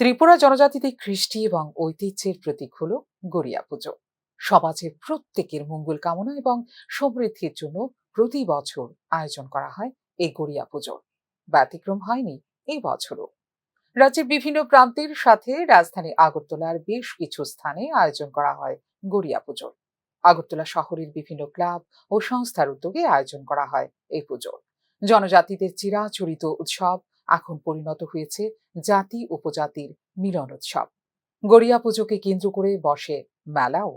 ত্রিপুরা জনজাতিদের কৃষ্টি এবং ঐতিহ্যের প্রতীক হল গড়িয়া পুজো। সমাজের প্রত্যেকের মঙ্গল কামনা এবং সমৃদ্ধির জন্য প্রতি বছর আয়োজন করা হয় এই গড়িয়া পুজোর ব্যতিক্রম হয়নি এই বছরও। রাজ্যের বিভিন্ন প্রান্তের সাথে রাজধানী আগরতলার বেশ কিছু স্থানে আয়োজন করা হয় গড়িয়া পুজোর আগরতলা শহরের বিভিন্ন ক্লাব ও সংস্থার উদ্যোগে আয়োজন করা হয় এই পুজোর জনজাতিদের চিরাচরিত উৎসব এখন পরিণত হয়েছে জাতি উপজাতির মিলন উৎসব গড়িয়া পুজোকে কেন্দ্র করে বসে মেলাও।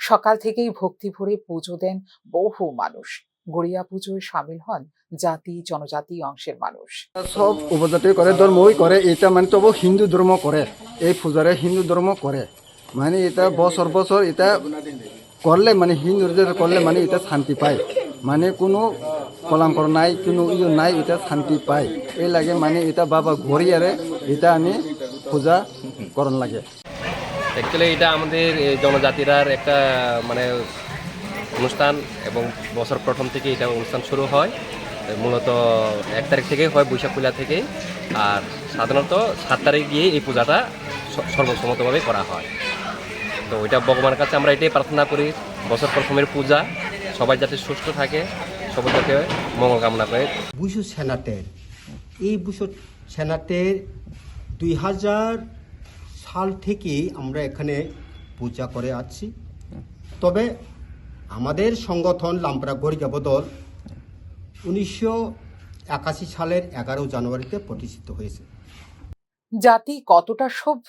সকাল থেকেই ভক্তি ভরে পুজো দেন বহু মানুষ। গড়িয়া পুজোয় সামিল হন জাতি, জনজাতি অংশের মানুষ। সব উপজাতি করে ধর্মই করে, এটা মানে তবু হিন্দু ধর্ম করে। এই পূজারে হিন্দু ধর্ম করে। মানে এটা বছর বছর এটা করলে মানে হিন্দুদের করলে মানে এটা শান্তি পায়। মানে কোনো কলাঙ্কর নাই, কোনো ইয়ে নাই এটা শান্তি পায়। এই লাগে মানে এটা বাবা ঘড়িয়ারে এটা আমি পূজা করন লাগে। অ্যাকচুয়ালি এটা আমাদের জনজাতিরার একটা মানে অনুষ্ঠান এবং বছর প্রথম থেকে এটা অনুষ্ঠান শুরু হয়। মূলত এক তারিখ থেকে হয়, বৈশাখ পূজা থেকে আর সাধারণত সাত তারিখ গিয়ে এই পূজাটা সর্বসম্মতভাবে করা হয়। তো ওইটা ভগবানের কাছে আমরা এটাই প্রার্থনা করি, বছর প্রথমের পূজা, সবাই যাতে সুস্থ থাকে। যাতে মঙ্গল কামনা করে। বুসু সেনাটের। এই বুসু সেনাটের দুই হাজার সাল থেকেই আমরা এখানে পূজা করে আসছি তবে আমাদের সংগঠন লাম্পরা গরিগা বদল উনিশশো একাশি সালের এগারো জানুয়ারিতে প্রতিষ্ঠিত হয়েছে। জাতি কতটা সভ্য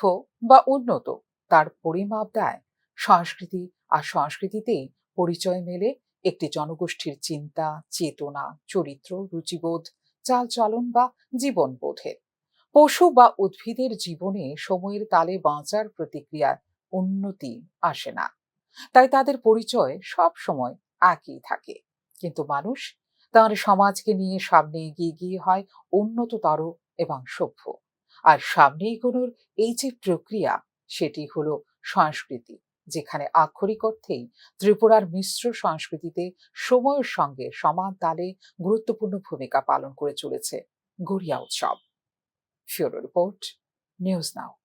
বা উন্নত তার পরিমাপ দেয় সংস্কৃতি আর সংস্কৃতিতেই পরিচয় মেলে একটি জনগোষ্ঠীর চিন্তা, চেতনা, চরিত্র, রুচিবোধ, চালচলন বা জীবনবোধের। পশু বা উদ্ভিদের জীবনে সময়ের তালে বাঁচার প্রতিক্রিয়ার উন্নতি আসে না। তাই তাদের পরিচয় সব সময় একই থাকে। কিন্তু মানুষ তার সমাজকে নিয়ে সামনে এগিয়ে গিয়ে হয় উন্নততর এবং সভ্য। আর সামনে এগোনোর এই যে প্রক্রিয়া, সেটি হলো সংস্কৃতি যেখানে আক্ষরিক অর্থেই ত্রিপুরার মিশ্র সংস্কৃতিতে সময়ের সঙ্গে সমান তালে গুরুত্বপূর্ণ ভূমিকা পালন করে চলেছে গড়িয়া উৎসব। Bureau report, news now.